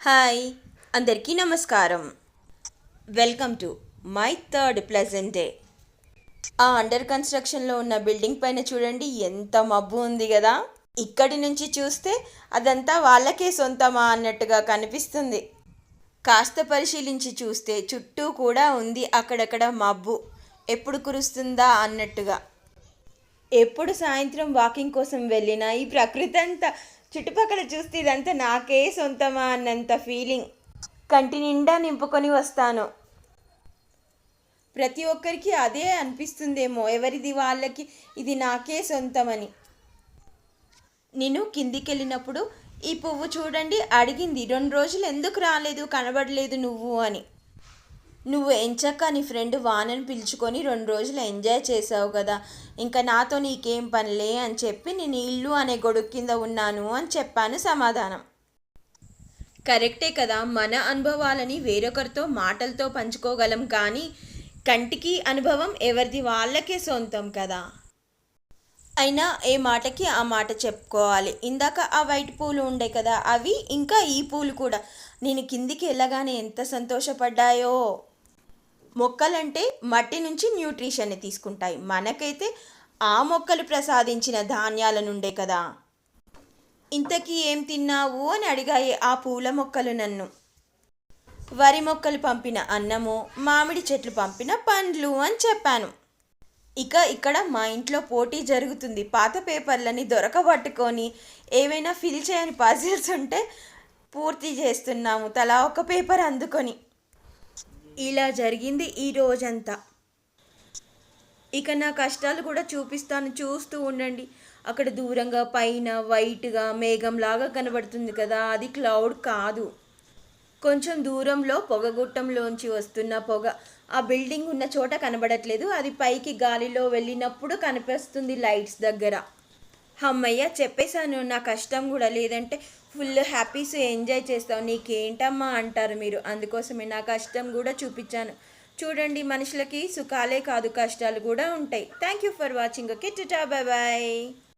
Hi అందరికీ నమస్కారం. Welcome to my third pleasant day. ఆ అండర్ కన్స్ట్రక్షన్లో ఉన్న బిల్డింగ్ పైన చూడండి ఎంత మబ్బు ఉంది కదా ఇక్కడి నుంచి చూస్తే అదంతా వాళ్ళకే సొంతమా అన్నట్టుగా కనిపిస్తుంది. కాస్త పరిశీలించి చూస్తే చుట్టూ కూడా ఉంది అక్కడక్కడ మబ్బు. ఎప్పుడు కురుస్తుందా అన్నట్టుగా. ఎప్పుడు సాయంత్రం వాకింగ్ కోసం వెళ్ళినా ఈ ప్రకృతి అంతా చుట్టుపక్కల చూస్తే ఇదంతా నాకే సొంతమా అన్నంత ఫీలింగ్ కంటి నిండా నింపుకొని వస్తాను. ప్రతి ఒక్కరికి అదే అనిపిస్తుందేమో. ఎవరిది వాళ్ళకి? ఇది నాకే సొంతమని. నేను కిందికి వెళ్ళినప్పుడు ఈ పువ్వు చూడండి అడిగింది. రెండు రోజులు ఎందుకు రాలేదు? కనబడలేదు నువ్వు అని. నువ్వు ఎంచక్క నీ ఫ్రెండ్ వానని పిలుచుకొని రెండు రోజులు ఎంజాయ్ చేసావు కదా. ఇంకా నాతో నీకేం పనిలే అని చెప్పి నేను ఇల్లు అనే గొడుగు కింద ఉన్నాను అని చెప్పాను సమాధానం. కరెక్టే కదా మన అనుభవాలని వేరొకరితో మాటలతో పంచుకోగలం కానీ కంటికి అనుభవం ఎవరిది వాళ్ళకే సొంతం కదా. అయినా ఏ మాటకి ఆ మాట చెప్పుకోవాలి. ఇందాక ఆ వైట్ పూలు ఉండే కదా అవి ఇంకా ఈ పూలు కూడా. నేను కిందికి వెళ్ళగానే ఎంత సంతోషపడ్డాయో. మొక్కలంటే మట్టి నుంచి న్యూట్రిషన్ని తీసుకుంటాయి. మనకైతే ఆ మొక్కలు ప్రసాదించిన ధాన్యాల నుండే కదా. ఇంతకీ ఏం తిన్నావు అని అడిగాయి ఆ పూల మొక్కలు నన్ను. వరి మొక్కలు పంపిన అన్నము మామిడి చెట్లు పంపిన పండ్లు అని చెప్పాను. ఇక ఇక్కడ మా ఇంట్లో పోటీ జరుగుతుంది. పాత పేపర్లని దొరకబట్టుకొని ఏవైనా ఫిల్ చేయని పజిల్స్ ఉంటే పూర్తి చేస్తున్నాము. తలా ఒక పేపర్ అందుకొని. ఇలా జరిగింది ఈ రోజంతా. ఇక నా కష్టాలు కూడా చూపిస్తాను చూస్తూ ఉండండి. అక్కడ దూరంగా పైన వైట్గా మేఘంలాగా కనబడుతుంది కదా అది క్లౌడ్ కాదు. కొంచెం దూరంలో పొగగుట్టంలోంచి వస్తున్న పొగ. ఆ బిల్డింగ్ ఉన్న చోట కనబడట్లేదు. అది పైకి గాలిలో వెళ్ళినప్పుడు కనిపిస్తుంది లైట్స్ దగ్గర. అమ్మయ్య చెప్పేశాను నా కష్టం కూడా లేదంటే ఫుల్ హ్యాపీస్ ఎంజాయ్ చేస్తావు. నీకేంటమ్మా అంటారు మీరు. అందుకోసమే నా కష్టం కూడా చూపించాను. చూడండి మనుషులకి సుఖాలే కాదు కష్టాలు కూడా ఉంటాయి. Thank you for watching okay tata bye bye